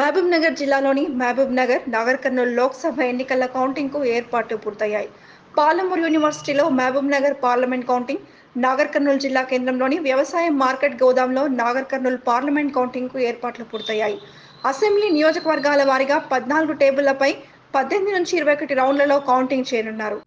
మహబూబ్ నగర్ జిల్లాలోని మహబూబ్ నగర్ నాగర్ కర్నూలు లోక్సభ ఎన్నికల కౌంటింగ్కు ఏర్పాట్లు పూర్తయ్యాయి. పాలమూరు యూనివర్సిటీలో మహబూబ్ నగర్ పార్లమెంట్ కౌంటింగ్ నాగర్ కర్నూలు జిల్లా కేంద్రంలోని వ్యవసాయ మార్కెట్ గోదాంలో నాగర్ కర్నూలు పార్లమెంట్ కౌంటింగ్కు ఏర్పాట్లు పూర్తయ్యాయి. అసెంబ్లీ నియోజకవర్గాల వారీగా పద్నాలుగు టేబుళ్ళపై పద్దెనిమిది నుంచి ఇరవై ఒకటి రౌండ్లలో కౌంటింగ్ చేయనున్నారు.